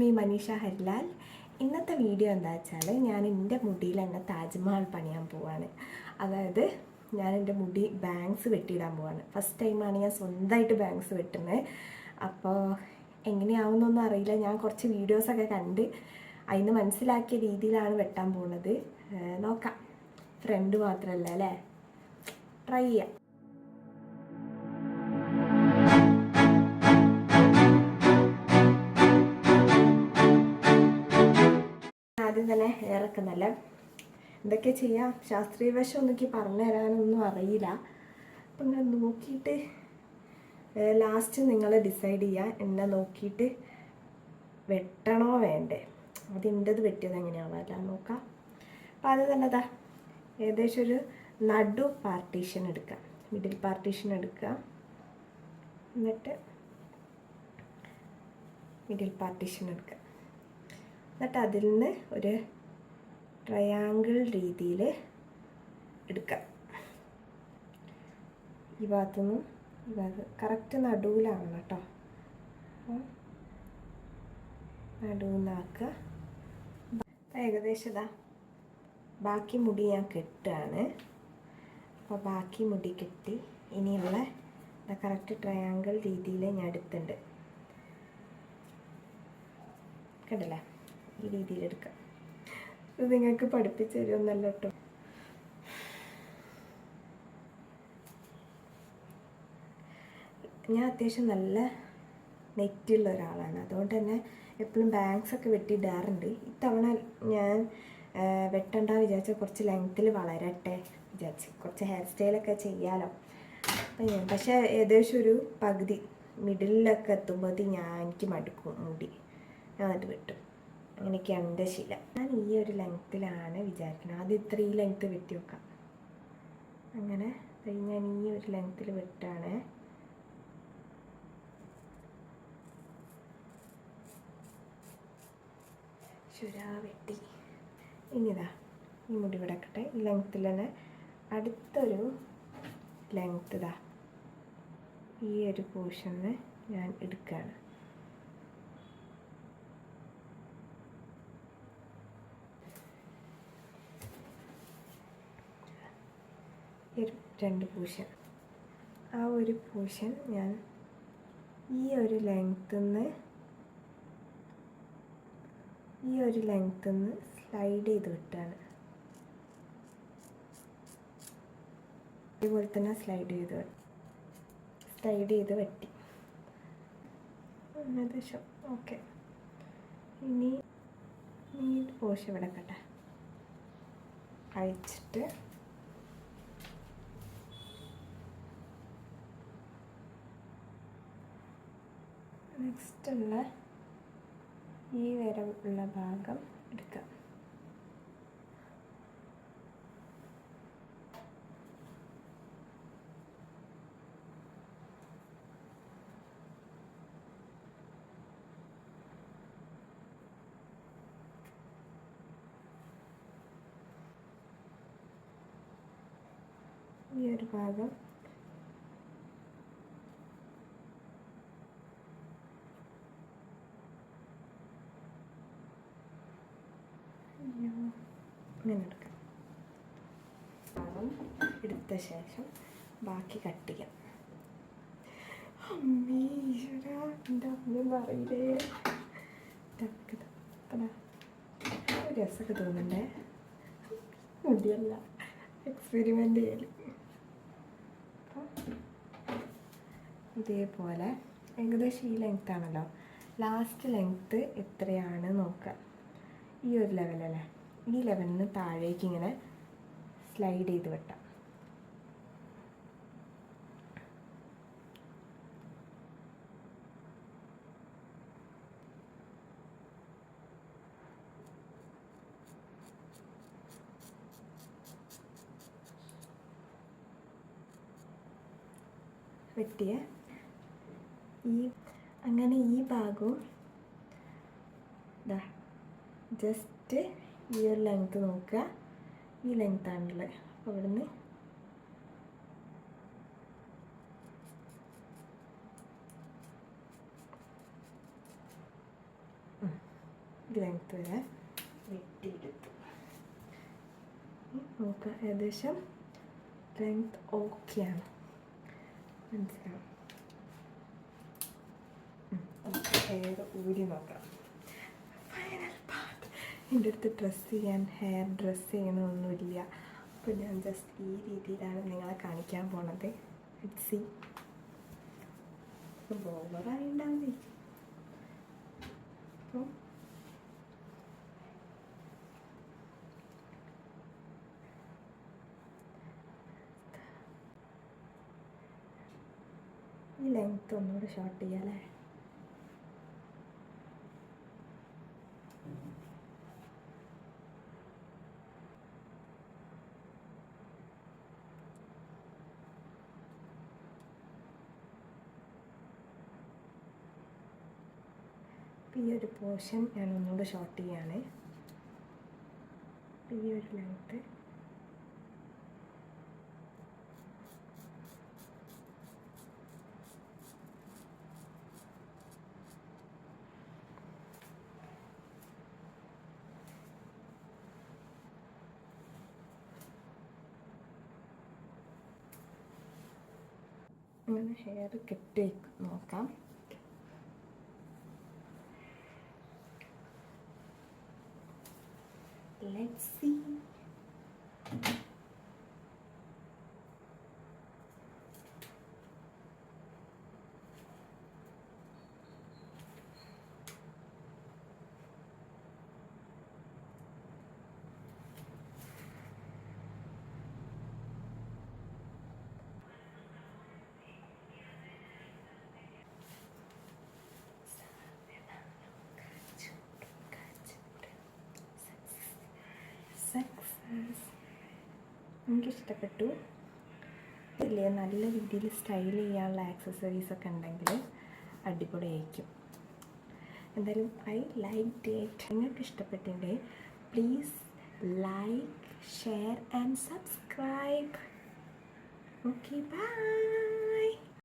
Me Manisha Harilal ഇന്നത്തെ video എന്താ വെച്ചാൽ ഞാൻ എന്റെ മുടിയിൽ തന്നെ താജ്മഹൽ പണിയാൻ പോവാണ്. അതായത് ഞാൻ എന്റെ മുടി ബാങ്ക്സ് വെട്ടിയിടാൻ പോവാണ്. ഫസ്റ്റ് ടൈമാണ് ഞാൻ സ്വന്തമായിട്ട് ബാങ്ക്സ് വെട്ടുന്നത്. അപ്പോൾ എങ്ങനെയാവുന്നൊന്നും അറിയില്ല. ഞാൻ കുറച്ച് വീഡിയോസൊക്കെ കണ്ട് അതിന് മനസ്സിലാക്കിയ രീതിയിലാണ് വെട്ടാൻ പോകുന്നത് നോക്കാം. ഫ്രണ്ട് മാത്രമല്ല അല്ലേ? ട്രൈ ചെയ്യാം. തന്നെ നല്ല എന്തൊക്കെ ചെയ്യാം? ശാസ്ത്രീയ വശം ഒന്നും പറഞ്ഞു തരാനൊന്നും അറിയില്ല. അപ്പം ഞാൻ നോക്കിയിട്ട് ലാസ്റ്റ് നിങ്ങൾ ഡിസൈഡ് ചെയ്യുക എന്നെ നോക്കിയിട്ട് വെട്ടണോ വേണ്ടേ? അത് എന്റെത് വെട്ടിയത് എങ്ങനെയാവാല്ല നോക്കാം. അപ്പം അത് ദാ ഏകദേശം ഒരു നടു പാർട്ടീഷൻ എടുക്കാം. മിഡിൽ പാർട്ടീഷൻ എടുക്കുക. എന്നിട്ട് മിഡിൽ പാർട്ടീഷൻ എടുക്കുക. എന്നിട്ട് അതിൽ നിന്ന് ഒരു ട്രയാങ്കിൾ രീതിയിൽ എടുക്കാം. ഈ ഭാഗത്തുനിന്നും ഈ ഭാഗത്ത് കറക്റ്റ് നടുവിലാണ് കേട്ടോ. നടുവിന്നാക്കുക ഏകദേശം ഇതാ. ബാക്കി മുടി ഞാൻ കെട്ടുകയാണ് അപ്പോൾ ബാക്കി മുടി കെട്ടി ഇനിയുള്ള കറക്റ്റ് ട്രയാങ്കിൾ രീതിയിൽ ഞാൻ എടുത്തിട്ടുണ്ട്. കണ്ടല്ലേ? ഈ രീതിയിൽ എടുക്കാം. ഇത് നിങ്ങൾക്ക് പഠിപ്പിച്ചു തരുമെന്നല്ല കേട്ടോ. ഞാൻ അത്യാവശ്യം നല്ല നെറ്റുള്ള ഒരാളാണ്. അതുകൊണ്ട് തന്നെ എപ്പോഴും ബാങ്ക്സ് ഒക്കെ വെട്ടിയിടാറുണ്ട്. ഇത്തവണ ഞാൻ വെട്ടണ്ട വിചാരിച്ച കുറച്ച് ലെങ്ത്തിൽ വളരട്ടെ വിചാരിച്ച്. കുറച്ച് ഹെയർ സ്റ്റൈലൊക്കെ ചെയ്യാലോ. അപ്പം ഞാൻ പക്ഷേ ഏകദേശം ഒരു പകുതി മിഡിലൊക്കെ എത്തുമ്പോഴത്തേക്ക് ഞാൻ എനിക്ക് മടുക്കും മുടി. ഞാൻ എന്നിട്ട് വെട്ടും. അങ്ങനെയൊക്കെയാണ് എന്റെ ശീലം. ഞാൻ ഈ ഒരു ലെങ്ത്തിലാണ് വിചാരിക്കുന്നത് ആദ്യം ഇത്ര ഈ ലെങ്ത്ത് വെട്ടി വെക്കാം. അങ്ങനെ ഞാൻ ഈ ഒരു ലെങ്ത്തിൽ വെട്ടാണ്. ചുരാ വെട്ടി. ഇനിതാ ഈ മുടി വിടക്കട്ടെ. ഈ ലെങ്ത്തിൽ തന്നെ അടുത്തൊരു ലെങ്ത്ത് ഇതാ ഈ ഒരു പോർഷന് ഞാൻ എടുക്കുകയാണ് ഈ ഒരു രണ്ട് പോർഷൻ ആ ഒരു പോർഷൻ ഞാൻ ഈ ഒരു ലെങ്ത്തിൽ നിന്ന് ഈ ഒരു ലെങ്ത്തിൽ നിന്ന് സ്ലൈഡ് ചെയ്ത് വിട്ടാണ്. ഇതുപോലെ തന്നെ സ്ലൈഡ് ചെയ്ത് സ്ലൈഡ് ചെയ്ത് വെട്ടി. ഏകദേശം. ഓക്കെ ഇനി ഈ പോഷൻ ഇവിടെ കട്ടെ അഴിച്ചിട്ട് നെക്സ്റ്റ് ഉള്ള ഈ വര ഉള്ള ഭാഗം എടുക്കാം. ഈ ഒരു ഭാഗം ഇങ്ങനെ എടുക്കാം എടുത്ത ശേഷം ബാക്കി കട്ട് ചെയ്യാം. അമ്മേ ഈശ്വരാ എന്റെ അമ്മയൊന്നും അറിയില്ലേ ഇതൊക്കെ ദാ, കടാ. ഒരു രസമൊക്കെ തോന്നണ്ടേ? മുടിയല്ല. എക്സ്പെരിമെന്റ് ചെയ്യൽ. ഇതേപോലെ ഏകദേശം ഈ ലെങ്ത് ആണല്ലോ. ലാസ്റ്റ് ലെങ്ത്ത് എത്രയാണ് നോക്കുക ഈ ഒരു ലെവലല്ലേ ഈ ലെവലിന് താഴേക്ക് ഇങ്ങനെ സ്ലൈഡ് ചെയ്ത് വെട്ടാം. വെട്ടിയ ഈ അങ്ങനെ ഈ ഭാഗവും ജസ്റ്റ് ഈ ഒരു ലെങ്ത്ത് നോക്കുക. ഈ ലെങ്ത് ആണുള്ളത്. അപ്പോൾ ഇവിടുന്ന് ലെങ്ത്ത് ലെങ്ത് വരെ വെട്ടിയെടുത്തു. നോക്കാം ഏകദേശം ലെങ്ത് ഓക്കെയാണ് മനസ്സിലാവും ഏത് ഊരി നോക്കാം. എന്റെ അടുത്ത് ഡ്രസ്സ് ചെയ്യാൻ ഹെയർ ഡ്രസ്സ് ചെയ്യണമൊന്നുമില്ല അപ്പോൾ ഞാൻ ജസ്റ്റ് ഈ രീതിയിലാണ് നിങ്ങളെ കാണിക്കാൻ പോണത്. സി ഓവറായി ഉണ്ടാവില്ലേ അപ്പോൾ ഈ ലെങ്ത് ഒന്നുകൂടെ ഷോർട്ട് ചെയ്യാം അല്ലേ അപ്പോൾ ഈ ഒരു പോർഷൻ ഞാൻ ഒന്നുകൂടെ ഷോർട്ട് ചെയ്യാണ്. അപ്പം ഈ ഒരു ലെങ്ത്ത് അങ്ങനെ ഹെയർ കെട്ടി നോക്കാം. Let's see. എനിക്കിഷ്ടപ്പെട്ടു. ഇല്ലേ നല്ല രീതിയിൽ സ്റ്റൈൽ ചെയ്യാനുള്ള ആക്സസറീസ് ഒക്കെ ഉണ്ടെങ്കിൽ അടിപൊളിയായിരിക്കും. എന്തായാലും ഐ ലൈക്ക് ഡേറ്റ് നിങ്ങൾക്ക് ഇഷ്ടപ്പെട്ടിന്റെ please like share and subscribe okay bye